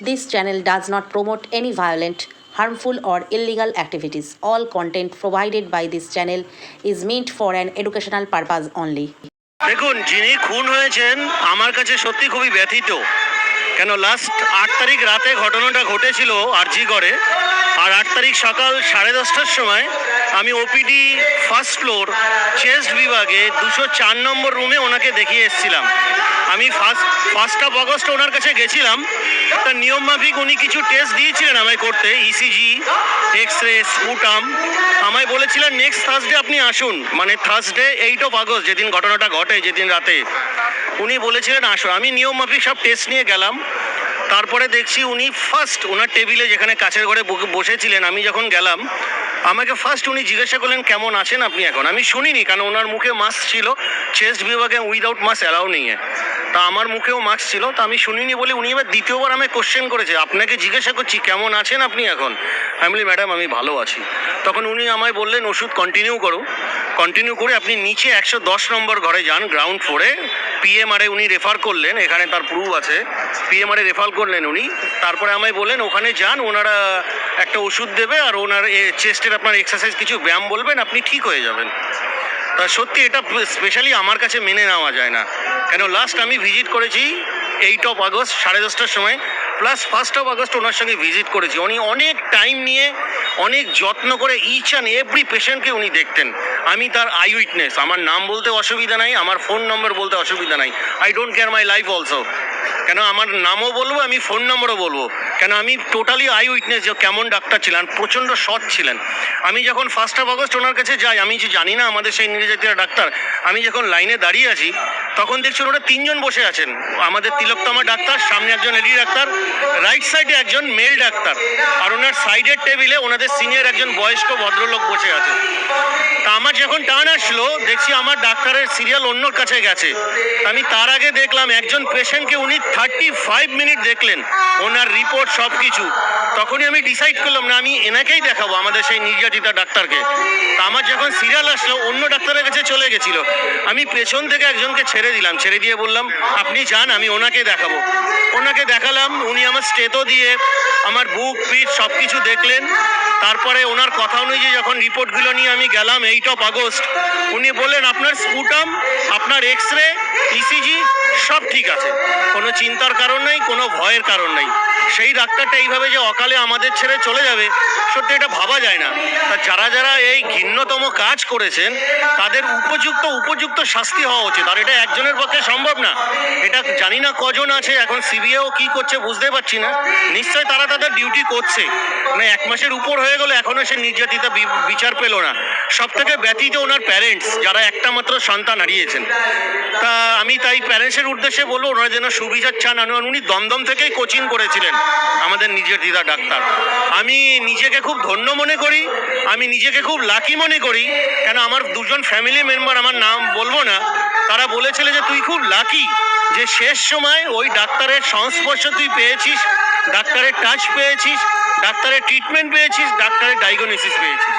This channel does not promote any violent, harmful, or illegal activities. All content provided by this channel is meant for an educational purpose only. দেখুন যিনি খুন হয়েছেন আমার কাছে সত্যি খুবই ব্যথিত কেন লাস্ট আট তারিখ রাতে ঘটনাটা ঘটেছিল আরজি করে আর আট তারিখ সকাল সাড়ে দশটার সময় আমি ওপিডি ফার্স্ট ফ্লোর চেস্ট বিভাগে দুশো চার নম্বর রুমে ওনাকে দেখিয়ে এসেছিলাম। আমি ফার্স্ট ফার্স্ট অফ অগস্ট ওনার কাছে গেছিলাম। তার নিয়ম মাফিক উনি কিছু টেস্ট দিয়েছিলেন আমায় করতে E ইসিজি এক্স স্পুটাম আমায় বলেছিলেন নেক্সট থার্সডে আপনি আসুন। মানে থার্সডে এইট অফ আগস্ট যেদিন ঘটনাটা ঘটে, যেদিন রাতে। উনি বলেছিলেন, আসুন। আমি নিয়ম মাফিক সব টেস্ট নিয়ে গেলাম। তারপরে দেখছি উনি ফার্স্ট ওনার টেবিলে যেখানে কাছের ঘরে বসেছিলেন, আমি যখন গেলাম, আমাকে ফার্স্ট উনি জিজ্ঞাসা করলেন, কেমন আছেন আপনি এখন? আমি শুনিনি, কারণ ওনার মুখে মাস্ক ছিল। চেস্ট বিভাগে উইদাউট মাস্ক অ্যালাউ নেই। তা আমার মুখেও মাস্ক ছিল, তা আমি শুনিনি বলে উনি এবার দ্বিতীয়বার আমায় কোশ্চেন করেছে। আপনাকে জিজ্ঞাসা করছি, কেমন আছেন আপনি এখন? আমি বলি ম্যাডাম আমি ভালো আছি। তখন উনি আমায় বললেন, ওষুধ কন্টিনিউ করো। কন্টিনিউ করে আপনি নিচে একশো দশ নম্বর ঘরে যান গ্রাউন্ড ফ্লোরে পিএমআরে উনি রেফার করলেন, এখানে তার প্রুফ আছে। পিএমআরে রেফার করলেন উনি। তারপরে আমায় বললেন, ওখানে যান, ওনারা একটা ওষুধ দেবে আর ওনার চেস্টের আপনার এক্সারসাইজ কিছু ব্যায়াম বলবেন, আপনি ঠিক হয়ে যাবেন। তা সত্যি এটা স্পেশালি আমার কাছে মেনে নেওয়া যায় না। কেন লাস্ট আমি ভিজিট করেছি এইট অফ আগস্ট সাড়ে দশটার সময়। প্লাস ফার্স্ট অফ আগস্ট ওনার সঙ্গে ভিজিট করেছি। উনি অনেক টাইম নিয়ে, অনেক যত্ন করে ইচ অ্যান্ড এভরি পেশেন্টকে উনি দেখতেন। আমি তার আই উইটনেস আমার নাম বলতে অসুবিধা নাই, আমার ফোন নম্বর বলতে অসুবিধা নাই। I don't care my life also কেন আমার নামও বলব, আমি ফোন নম্বরও বলব। কেন আমি টোটালি আই উইটনেস যে কেমন ডাক্তার ছিলেন, প্রচণ্ড সৎ ছিলেন। আমি যখন ফার্স্ট অফ আগস্ট ওনার কাছে যাই, আমি যে জানি না আমাদের সেই নির্যাতিরা ডাক্তার, আমি যখন লাইনে দাঁড়িয়ে আছি তখন দেখছি ওরা তিনজন বসে আছেন। আমাদের তিলকতমা ডাক্তার, সামনে একজন লেডি ডাক্তার রাইট সাইডে একজন মেল ডাক্তার। আর ওনার সাইডের টেবিলে ওনাদের সিনিয়র একজন বয়স্ক ভদ্রলোক বসে আছে। তা আমার যখন টান আসলো, দেখছি আমার ডাক্তারের সিরিয়াল অন্যর কাছে গেছে। আমি তার আগে দেখলাম একজন পেশেন্টকে উনি থার্টি ফাইভ মিনিট দেখলেন, ওনার রিপোর্ট সব কিছু তখনই আমি ডিসাইড করলাম, না, আমি এনাকেই দেখাবো, আমাদের সেই নির্যাতিতা ডাক্তারকে। আমার যখন সিরিয়াল আসলো, অন্য ডাক্তারের কাছে চলে গেছিল। আমি পেছন থেকে একজনকে ছেড়ে দিলাম, ছেড়ে দিয়ে বললাম, আপনি যান, আমি ওনাকে দেখাবো। ওনাকে দেখালাম, উনি আমার স্টেতো দিয়ে আমার বুক, পিঠ সব কিছু দেখলেন। তারপরে ওনার কথা অনুযায়ী যখন রিপোর্টগুলো নিয়ে আমি গেলাম, এইট অফ আগস্ট, উনি বললেন, আপনার স্পুটাম, আপনার এক্স রে ইসিজি সব ঠিক আছে। কোনো চিন্তার কারণ নেই, কোনো ভয়ের কারণ নেই। সেই ডাক্তারটা এইভাবে যে অকালে আমাদের ছেড়ে চলে যাবে, সত্যি এটা ভাবা যায় না। তা যারা যারা এই ঘৃণ্যতম কাজ করেছেন, তাদের উপযুক্ত উপযুক্ত শাস্তি হওয়া উচিত। আর এটা একজনের পক্ষে সম্ভব না। এটা জানি না কজন আছে, এখন সিবিআইও কি করছে বুঝতে পারছি না। নিশ্চয় তারা তাদের ডিউটি করছে। মানে এক মাসের উপর হয়ে গেল, এখনও সে নির্যাতিতা বিচার পেল না। সব থেকে ব্যতীত ওনার প্যারেন্টস যারা একটা মাত্র সন্তান হারিয়েছেন। তা আমি তাই প্যারেন্টসের উদ্দেশ্যে বলব, ওনারা যেন সুবিচার চান আর উনি দমদম থেকেই কোচিং করেছিলেন, আমাদের নিজের দিদা ডাক্তার। আমি নিজেকে খুব ধন্য মনে করি, আমি নিজেকে খুব লাকি মনে করি, কেন আমার দুজন ফ্যামিলি মেম্বার আমার নাম বলব না, তারা বলেছিল যে তুই খুব লাকি, যে শেষ সময় ওই ডাক্তারের সংস্পর্শ তুই পেয়েছিস, ডাক্তারের টাচ পেয়েছিস, ডাক্তারের ট্রিটমেন্ট পেয়েছিস, ডাক্তারের ডায়াগনোসিস পেয়েছিস।